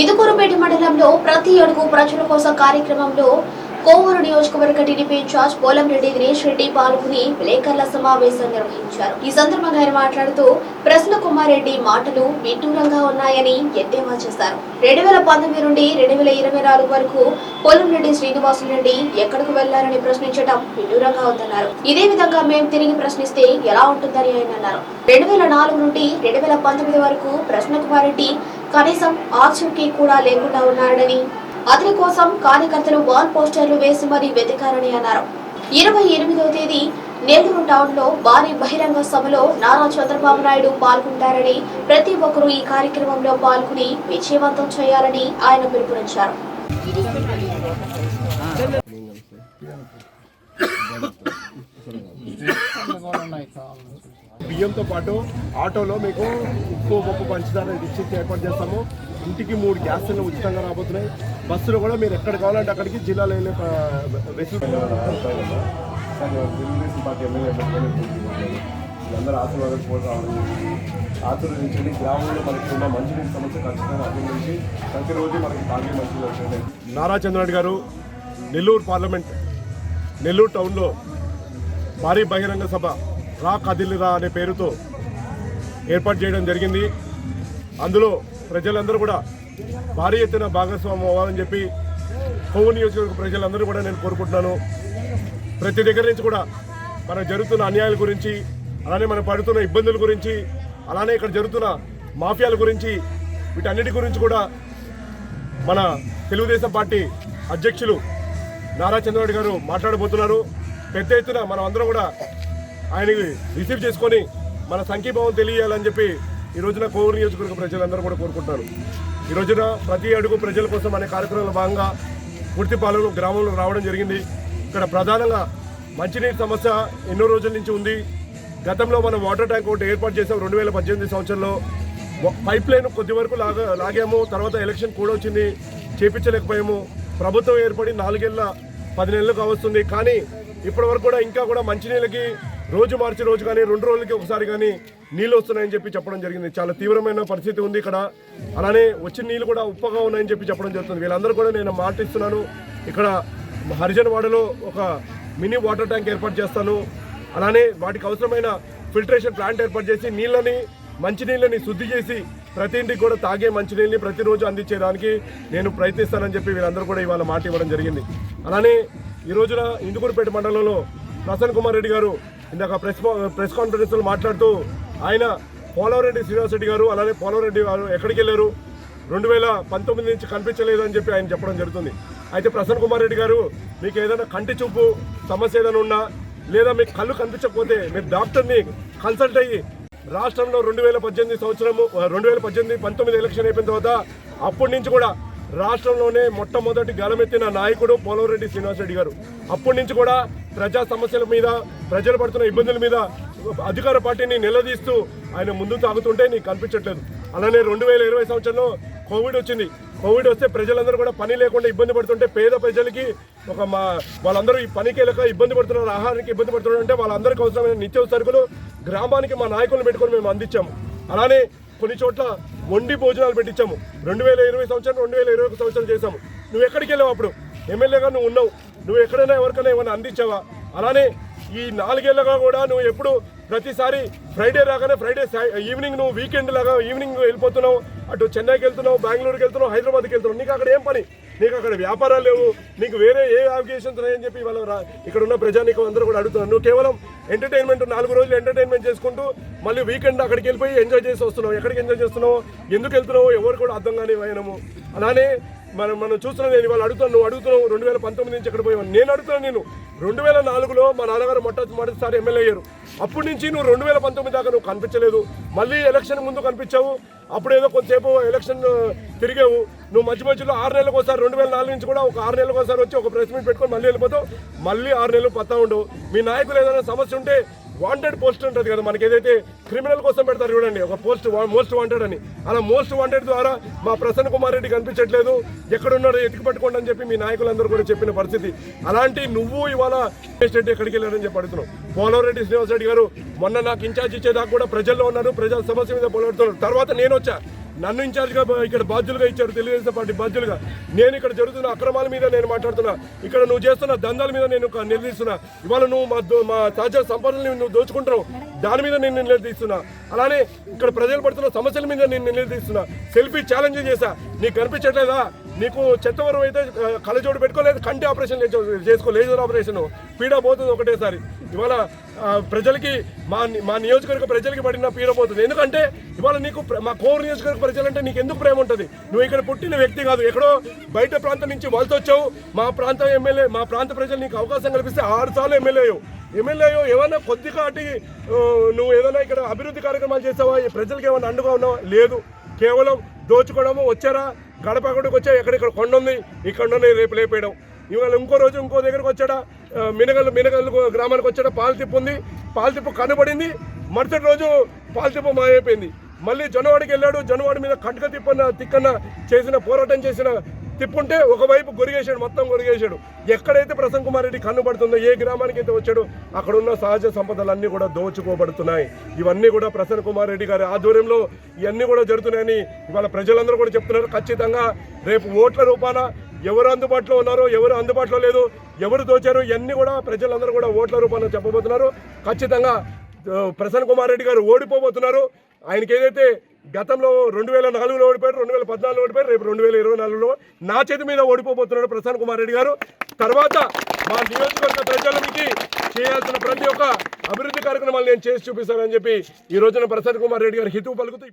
ఇదుకూరుపేట మండలంలో ప్రతి అడుగు ప్రజల కోసం కార్యక్రమంలో కోవూరు నియోజకవర్గ టీడీపీ ఇన్ఛార్జ్ పోలంరెడ్డి దినేష్ రెడ్డి పాల్గొని విలేకరుల సమావేశం నిర్వహించారు. ఈ సందర్భంగా ఆయన మాట్లాడుతూ ప్రశ్న కుమార్ రెడ్డి మాటలు విడ్డూరంగా ఉన్నాయని ఎద్దేవా చేశారు. రెండు వేల పంతొమ్మిది నుండి రెండు వేల ఇరవై నాలుగు వరకు పోలంరెడ్డి శ్రీనివాసులరెడ్డి ఎక్కడికి వెళ్ళారని ప్రశ్నించడం విడ్డూరంగా ఉందన్నారు. ఇదే విధంగా మేము తిరిగి ప్రశ్నిస్తే ఎలా ఉంటుందని ఆయన అన్నారు. రెండు వేల నాలుగు నుండి రెండు వేల పంతొమ్మిది వరకు ప్రసన్న కుమార్ రెడ్డి కనీసం ఆచూకీ కూడా లేకుండా ఉన్నాడని. అతని కోసం కార్యకర్తలు వాల్ పోస్టర్లు వేసి మరీ వెతికారని అన్నారు. ఇరవై ఎనిమిదవ తేదీ నెల్లూరు టౌన్లో భారీ బహిరంగ సభలో నారా చంద్రబాబు నాయుడు పాల్గొంటారని ప్రతి ఒక్కరూ ఈ కార్యక్రమంలో పాల్గొని విజయవంతం చేయాలని ఆయన పిలుపునిచ్చారు. బియ్యంతో పాటు ఆటోలో మీకు ఉప్పు పప్పు పంచదార ఇచ్చి ఏర్పాటు చేస్తాము. ఇంటికి మూడు గ్యాస్ సిలిండర్ ఉచితంగా రాబోతున్నాయి. బస్సులు కూడా మీరు ఎక్కడ కావాలంటే అక్కడికి జిల్లాలో వెళ్ళే ఎమ్మెల్యే అందరూ ఆశీర్వాదం రావడం ఆశీర్వదించండి గ్రామంలో మనకి ఉన్న మంచినీటి సమస్య ఖచ్చితంగా అభివృద్ధి ప్రతిరోజు మనకి తాగే మంచిగా వచ్చింది నారా చంద్రరెడ్డి గారు నెల్లూరు పార్లమెంట్ నెల్లూరు టౌన్లో భారీ బహిరంగ సభ. రా కదిలిరా అనే పేరుతో ఏర్పాటు చేయడం జరిగింది. అందులో ప్రజలందరూ కూడా భారీ ఎత్తున భాగస్వామ్యం అవ్వాలని చెప్పి కొవ్వు నియోజకవర్గ ప్రజలందరూ కూడా నేను కోరుకుంటున్నాను. ప్రతి దగ్గర నుంచి కూడా మనకు జరుగుతున్న అన్యాయాల గురించి అలానే మనం పడుతున్న ఇబ్బందుల గురించి అలానే ఇక్కడ జరుగుతున్న మాఫియాల గురించి వీటన్నిటి గురించి కూడా మన తెలుగుదేశం పార్టీ అధ్యక్షులు నారా చంద్రబాబు గారు మాట్లాడబోతున్నారు. పెద్ద ఎత్తున మనం అందరం కూడా ఆయనకి రిసీవ్ చేసుకొని మన సంఖ్యీభావం తెలియాలని చెప్పి ఈ రోజున కోవూరు నియోజకవర్గ ప్రజలందరూ కూడా కోరుకుంటున్నారు. ఈ రోజున ప్రతి అడుగు ప్రజల కోసం అనే కార్యక్రమంలో భాగంగా పూర్తిపాలెం గ్రామంలో రావడం జరిగింది. ఇక్కడ ప్రధానంగా మంచినీటి సమస్య ఎన్నో రోజుల నుంచి ఉంది. గతంలో మనం వాటర్ ట్యాంక్ ఒకటి ఏర్పాటు చేసాం రెండు వేల పద్దెనిమిది సంవత్సరంలో. పైప్ లైన్ కొద్ది వరకు లాగా లాగాము. తర్వాత ఎలక్షన్ కూడా వచ్చింది. చేపించలేకపోయాము. ప్రభుత్వం ఏర్పడి నాలుగేళ్ళ పది నెలలు కావస్తుంది. కానీ ఇప్పటి వరకు కూడా ఇంకా కూడా మంచినీళ్ళకి రోజు మార్చి రోజు కానీ రెండు రోజులకి ఒకసారి కానీ నీళ్ళు వస్తున్నాయని చెప్పి చెప్పడం జరిగింది. చాలా తీవ్రమైన పరిస్థితి ఉంది ఇక్కడ. అలానే వచ్చిన నీళ్ళు కూడా ఉప్పగా ఉన్నాయని చెప్పి చెప్పడం జరుగుతుంది. వీళ్ళందరూ కూడా నేను మాటిస్తున్నాను. ఇక్కడ హరిజనవాడలో ఒక మినీ వాటర్ ట్యాంక్ ఏర్పాటు చేస్తాను. అలానే వాటికి అవసరమైన ఫిల్టరేషన్ ప్లాంట్ ఏర్పాటు చేసి నీళ్ళని మంచినీళ్ళని శుద్ధి చేసి ప్రతి ఇంటికి కూడా తాగే మంచినీళ్ళని ప్రతిరోజు అందించేదానికి నేను ప్రయత్నిస్తానని చెప్పి వీళ్ళందరూ కూడా ఇవాళ మాట ఇవ్వడం జరిగింది. అలానే ఈ రోజున ఇందుకూరుపేట మండలంలో ప్రసన్న కుమార్ రెడ్డి గారు ఇందాక ప్రెస్ ప్రెస్ కాన్ఫరెన్స్లో మాట్లాడుతూ ఆయన పోలవరెడ్డి శ్రీనివాసరెడ్డి గారు అలానే పోలవరెడ్డి గారు ఎక్కడికి వెళ్ళారు? రెండు వేల పంతొమ్మిది నుంచి కనిపించలేదు అని చెప్పి ఆయన చెప్పడం జరుగుతుంది. అయితే ప్రసన్న కుమార్ రెడ్డి గారు మీకు ఏదైనా కంటి చూపు సమస్య ఏదైనా ఉన్నా లేదా మీకు కళ్ళు కనిపించకపోతే మీరు డాక్టర్ని కన్సల్ట్ అయ్యి రాష్ట్రంలో రెండు వేల పద్దెనిమిది సంవత్సరము రెండు వేల పద్దెనిమిది పంతొమ్మిది ఎలక్షన్ అయిపోయిన తర్వాత అప్పటి నుంచి కూడా రాష్ట్రంలోనే మొట్టమొదటి గలమెత్తిన నాయకుడు పోలవరెడ్డి శ్రీనివాసరెడ్డి గారు. అప్పటి నుంచి కూడా ప్రజా సమస్యల మీద ప్రజలు పడుతున్న ఇబ్బందుల మీద అధికార పార్టీని నిలదీస్తూ ఆయన ముందు తాగుతుంటే నీకు కనిపించట్లేదు. అలానే రెండు వేల ఇరవై సంవత్సరంలో కోవిడ్ వచ్చింది. కోవిడ్ వస్తే ప్రజలందరూ కూడా పని లేకుండా ఇబ్బంది పడుతుంటే పేద ప్రజలకి ఒక మా వాళ్ళందరూ ఈ పనికి లేక ఇబ్బంది పడుతున్నారు ఆహారానికి ఇబ్బంది పడుతున్నారు అంటే వాళ్ళందరికీ అవసరమైన నిత్య సరుకులు గ్రామానికి మా నాయకులను పెట్టుకొని మేము అందించాము. అలానే కొన్ని చోట్ల వండి భోజనాలు పెట్టించాము. రెండు వేల ఇరవై సంవత్సరం రెండు వేల ఇరవై ఒక సంవత్సరం చేశాము. నువ్వు ఎక్కడికి వెళ్ళావు అప్పుడు? ఎమ్మెల్యేగా నువ్వు ఉన్నావు. నువ్వు ఎక్కడైనా ఎవరికైనా ఏమైనా అందించావా? అలానే ఈ నాలుగేళ్ళుగా కూడా నువ్వు ఎప్పుడు ప్రతిసారి ఫ్రైడే రాగానే ఫ్రైడే ఈవినింగ్ నువ్వు వీకెండ్ లాగా ఈవినింగ్ వెళ్ళిపోతున్నావు అటు చెన్నైకి వెళ్తున్నావు బెంగళూరుకి వెళ్తున్నావు హైదరాబాద్కి వెళ్తున్నావు. నీకు అక్కడ ఏం పని? నీకు అక్కడ వ్యాపారాలు లేవు నీకు వేరే ఏ అప్లికేషన్స్ ఉన్నాయని చెప్పి వాళ్ళు రా- ఇక్కడ ఉన్న ప్రజానీకం అందరూ కూడా అడుగుతున్నారు. నువ్వు కేవలం ఎంటర్టైన్మెంట్ నాలుగు రోజులు ఎంటర్టైన్మెంట్ చేసుకుంటూ మళ్ళీ వీకెండ్ అక్కడికి వెళ్ళిపోయి ఎంజాయ్ చేసి వస్తున్నావు. ఎక్కడికి ఎంజాయ్ చేస్తున్నావు? ఎందుకు వెళ్తున్నావు ఎవరు కూడా అర్థం కానీ అలానే మనం మనం చూస్తున్నాం నేను ఇవాళ అడుగుతాను నువ్వు అడుగుతున్నావు రెండు వేల పంతొమ్మిది నుంచి ఎక్కడ పోయావు? నేను అడుగుతున్నాను నేను. రెండు వేల నాలుగులో మా నాన్నగారు మొట్టమొదటిసారి ఎమ్మెల్యే అయ్యారు. అప్పటి నుంచి నువ్వు రెండు వేల పంతొమ్మిది దాకా నువ్వు కనిపించలేదు. మళ్ళీ ఎలక్షన్ ముందు కనిపించావు. అప్పుడు ఏదో కొంతసేపు ఎలక్షన్ తిరిగావు. నువ్వు మధ్య మధ్యలో ఆరు నెలలకు ఒకసారి రెండు వేల నాలుగు నుంచి కూడా ఒక ఆరు నెలలకు ఒకసారి వచ్చి ఒక ప్రెస్ మీట్ పెట్టుకొని మళ్ళీ వెళ్ళిపోతావు. మళ్ళీ ఆరు నెలలు పత్తా ఉండవు. మీ నాయకులు ఏదైనా సమస్య ఉంటే వాంటెడ్ పోస్ట్ ఉంటుంది కదా మనకి ఏదైతే క్రిమినల్ కోసం పెడతారు చూడండి ఒక పోస్ట్ మోస్ట్ వాంటెడ్ అని. అలా మోస్ట్ వాంటెడ్ ద్వారా మా ప్రసన్న కుమార్ రెడ్డి కనిపించట్లేదు. ఎక్కడున్నాడో ఎతికి పట్టుకోండి అని చెప్పి మీ నాయకులందరూ కూడా చెప్పిన పరిస్థితి. అలాంటి నువ్వు ఇవాళ రెడ్డి ఎక్కడికి వెళ్ళారని చెప్పి అడుగుతున్నావు. పోలవరెడ్డి శ్రీనివాసరెడ్డి రెడ్డి గారు మొన్న నాకు ఇన్ఛార్జ్ ఇచ్చేదాకా కూడా ప్రజల్లో ఉన్నారు ప్రజల సమస్య మీద పోలాడుతున్నారు తర్వాత నేను వచ్చా. నన్ను ఇన్ఛార్జ్గా ఇక్కడ బాధ్యులుగా ఇచ్చారు తెలుగుదేశం పార్టీ బాధ్యులుగా. నేను ఇక్కడ జరుగుతున్న అక్రమాల మీద నేను మాట్లాడుతున్నా. ఇక్కడ నువ్వు చేస్తున్న దందాల మీద నేను నిలదీస్తున్నా ఇవాళ నువ్వు మా దో- మా తాజా సంపదల్ని నువ్వు దోచుకుంటున్నావు. దాని మీద నేను నిలదీస్తున్నా అలానే ఇక్కడ ప్రజలు పడుతున్న సమస్యల మీద నేను నిలదీస్తున్నా సెల్ఫీ ఛాలెంజ్ చేశా. నీకు కనిపించట్లేదా? నీకు చెత్తవరం అయితే కళ్ళజోడు పెట్టుకోలేదు. కంటి ఆపరేషన్ చేసుకోలేదు చేసుకో లేజర్ ఆపరేషన్ పీడ పోతుంది ఒకటేసారి. ఇవాళ ప్రజలకి మా మా నియోజకవర్గ ప్రజలకి పడిన పీడపోతుంది ఎందుకంటే ఇవాళ నీకు మా కోర్ నియోజకవర్గ ప్రజలంటే నీకు ఎందుకు ప్రేమ ఉంటుంది? నువ్వు ఇక్కడ పుట్టిన వ్యక్తి కాదు. ఎక్కడో బయట ప్రాంతం నుంచి వలస వచ్చావు. మా ప్రాంతం ఎమ్మెల్యే మా ప్రాంత ప్రజలు నీకు అవకాశం కల్పిస్తే ఆరు సార్లు ఎమ్మెల్యే అయ్యావు. ఎమ్మెల్యే అయ్యో ఏమన్నా కొద్దిగా అటు నువ్వు ఏదైనా ఇక్కడ అభివృద్ధి కార్యక్రమాలు చేసావా? ఈ ప్రజలకి ఏమన్నా ఉన్నావా? లేదు. కేవలం దోచుకోవడము వచ్చారా? గడప గడపకి వచ్చా ఎక్కడెక్కడ కొండ ఉంది? ఈ కొండని రేపు లేపేయడం. ఇవాళ ఇంకో రోజు ఇంకో దగ్గరకు వచ్చాడా? ఆ, మినగల్లు మినగల్లు గ్రామానికి వచ్చాడా? పాలతిప్పు ఉంది. పాలతిప్పు కనబడింది. మరుసటి రోజు పాలతిప్పు మాయైపోయింది మళ్ళీ జనవాడికి వెళ్ళాడు. జనవాడి మీద కట్క తిప్పన్న తిక్కన్న చేసిన పోరాటం చేసిన తిప్పుంటే ఒకవైపు గొరిగేశాడు మొత్తం గొరిగేశాడు. ఎక్కడైతే ప్రసన్న కుమార్ రెడ్డి కన్నుపడుతుందో ఏ గ్రామానికి అయితే వచ్చాడో అక్కడ ఉన్న సహజ సంపదలన్నీ కూడా దోచుకోబడుతున్నాయి. ఇవన్నీ కూడా ప్రసన్న కుమార్ రెడ్డి గారి ఆధ్వర్యంలో ఇవన్నీ కూడా జరుగుతున్నాయని ఇవాళ ప్రజలందరూ కూడా చెప్తున్నారు. ఖచ్చితంగా రేపు ఓట్ల రూపాన ఎవరు అందుబాటులో ఉన్నారో ఎవరు అందుబాటులో లేదు ఎవరు దోచారో ఇవన్నీ కూడా ప్రజలందరూ కూడా ఓట్ల రూపంలో చెప్పబోతున్నారు. ఖచ్చితంగా ప్రసన్న కుమార్ రెడ్డి గారు ఓడిపోబోతున్నారు. ఆయనకి ఏదైతే గతంలో రెండు వేల నాలుగులో ఓడిపోయారు రెండు వేల పద్నాలుగులో ఓడిపోయారు రేపు రెండు వేల ఇరవై నాలుగులో నా చేతి మీద ఓడిపోబోతున్నాడు ప్రసన్న కుమార్ రెడ్డి గారు. తర్వాత మా నియోజకవర్గ ప్రజలకి చేయాల్సిన ప్రతి ఒక్క అభివృద్ధి కార్యక్రమాలు నేను చేసి చూపిస్తానని చెప్పి ఈ రోజున ప్రసన్న కుమార్ రెడ్డి గారు హితవు పలుకుతూ